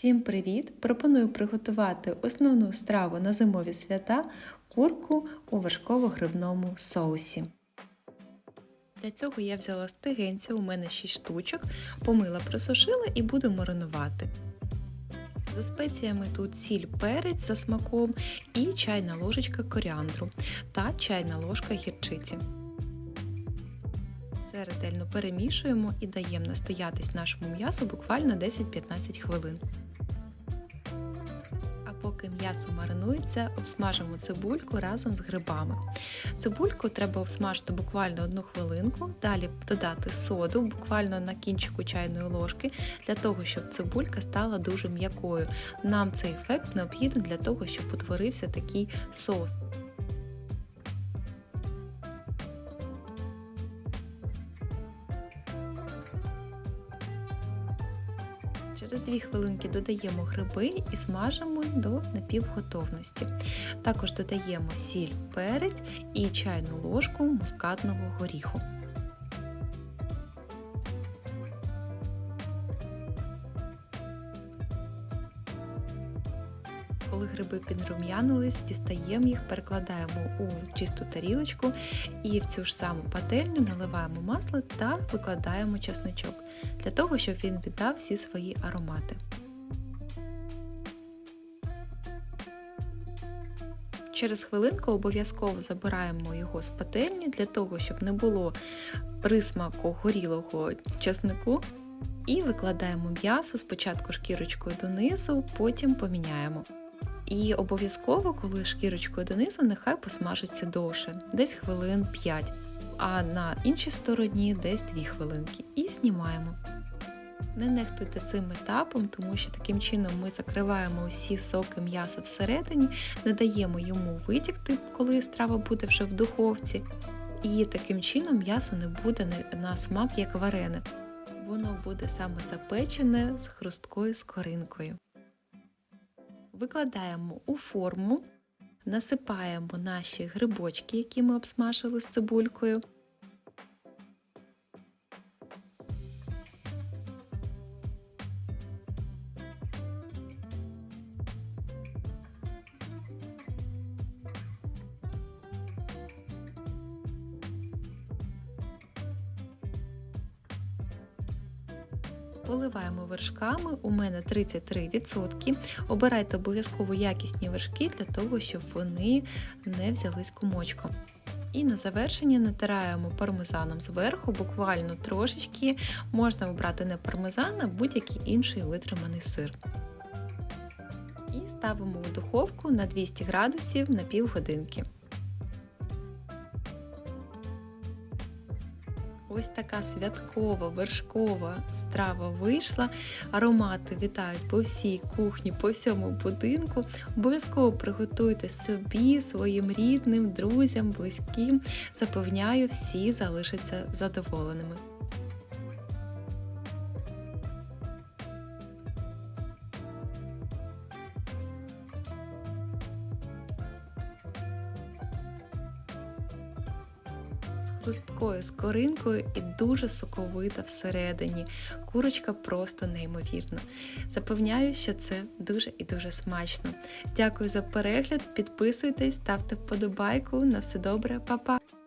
Всім привіт! Пропоную приготувати основну страву на зимові свята курку у вершково-грибному соусі. Для цього я взяла стегенця, у мене 6 штучок, помила, просушила і буду маринувати. За спеціями тут сіль перець за смаком і чайна ложечка коріандру та чайна ложка гірчиці. Все ретельно перемішуємо і даємо настоятись нашому м'ясу буквально 10-15 хвилин. Поки м'ясо маринується, обсмажимо цибульку разом з грибами. Цибульку треба обсмажити буквально одну хвилинку, далі додати соду буквально на кінчику чайної ложки, для того, щоб цибулька стала дуже м'якою. Нам цей ефект необхідний для того, щоб утворився такий соус. Через 2 хвилинки додаємо гриби і смажимо до напівготовності. Також додаємо сіль, перець і чайну ложку мускатного горіху. Коли гриби підрум'янились, дістаємо їх, перекладаємо у чисту тарілочку і в цю ж саму пательню наливаємо масло та викладаємо чесночок для того, щоб він віддав всі свої аромати. Через хвилинку обов'язково забираємо його з пательні для того, щоб не було присмаку горілого чеснику. І викладаємо м'ясо спочатку шкірочкою донизу, потім поміняємо. І обов'язково, коли шкірочкою донизу, нехай посмажиться довше, десь хвилин 5, а на іншій стороні десь 2 хвилинки. І знімаємо. Не нехтуйте цим етапом, тому що таким чином ми закриваємо усі соки м'яса всередині, не даємо йому витікти, коли страва буде вже в духовці. І таким чином м'ясо не буде на смак як варене. Воно буде саме запечене з хрусткою скоринкою. Викладаємо у форму, насипаємо наші грибочки, які ми обсмажили з цибулькою. Поливаємо вершками, у мене 33%. Обирайте обов'язково якісні вершки для того, щоб вони не взялись комочком. І на завершення натираємо пармезаном зверху, буквально трошечки. Можна обрати не пармезан, а будь-який інший витриманий сир. І ставимо у духовку на 200 градусів на півгодинки. Ось така святкова вершкова страва вийшла. Аромати вітають по всій кухні, по всьому будинку. Обов'язково приготуйте собі, своїм рідним, друзям, близьким. Запевняю, всі залишаться задоволеними. Хрусткою скоринкою і дуже соковита всередині. Курочка просто неймовірна. Запевняю, що це дуже і дуже смачно. Дякую за перегляд, підписуйтесь, ставте вподобайку. На все добре, па-па!